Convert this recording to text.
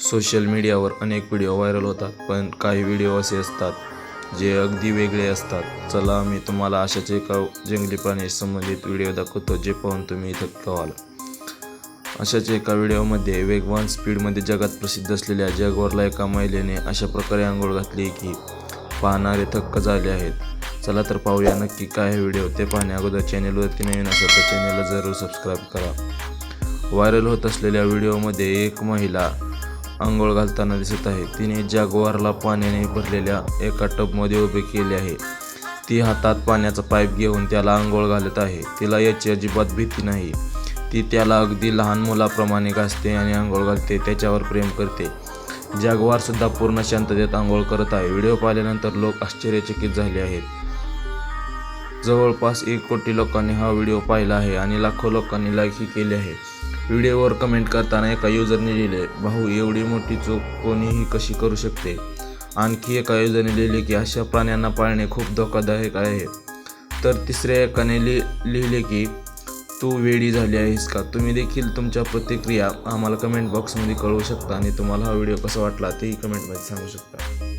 Social मीडियावर अनेक video viral होतात पण काही व्हिडिओ असे असतात जे अगदी वेगळे असतात. चला मी तुम्हाला अशाच एका जंगली प्राणी संबंधित व्हिडिओ दाखवतो जे पाहून तुम्ही थक्कवाल व्हाल अशाच एका व्हिडिओमध्ये वेगवान स्पीडमध्ये जगात प्रसिद्ध असलेल्या जगवरला एका महिलेने अशा प्रकारे आंघोळ घातली की पाहणारे थक्क झाले आहेत. चला तर पाहूया नक्की काय व्हिडिओ. ते पाहण्या अगोदर चॅनेलवरती नवीन असेल तर चॅनेलला जरूर सबस्क्राईब करा. व्हायरल होत असलेल्या व्हिडिओमध्ये एक महिला आंघोळ घालताना दिसत आहे. तिने जागवारला पाण्याने भरलेल्या एका टबमध्ये उभे केले आहे. ती हातात पाण्याचा पाईप घेऊन त्याला आंघोळ घालत आहे. तिला याची अजिबात भीती नाही. ती त्याला अगदी लहान मुलाप्रमाणे घासते आणि आंघोळ घालते त्याच्यावर प्रेम करते. जागवार सुद्धा पूर्ण शांततेत आंघोळ करत आहे. व्हिडिओ पाहिल्यानंतर लोक आश्चर्यचकित झाले आहेत. जवळपास एक कोटी लोकांनी हा व्हिडिओ पाहिला आहे आणि लाखो लोकांनी लाईकही केली आहे. व्हिडिओवर कमेंट करताना एका युजरने लिहिले भाऊ एवढी मोठी चूक कोणीही कशी करू शकते? आणखी एका युजरने लिहिले की अशा प्राण्यांना पाळणे खूप धोकादायक आहे. तर तिसऱ्या एकाने लि लिहिले की तू वेडी झाली आहेस का? तुम्ही देखील तुमच्या प्रतिक्रिया आम्हाला कमेंट बॉक्समध्ये कळवू शकता आणि तुम्हाला हा व्हिडिओ कसा वाटला तेही कमेंटमध्ये सांगू शकता.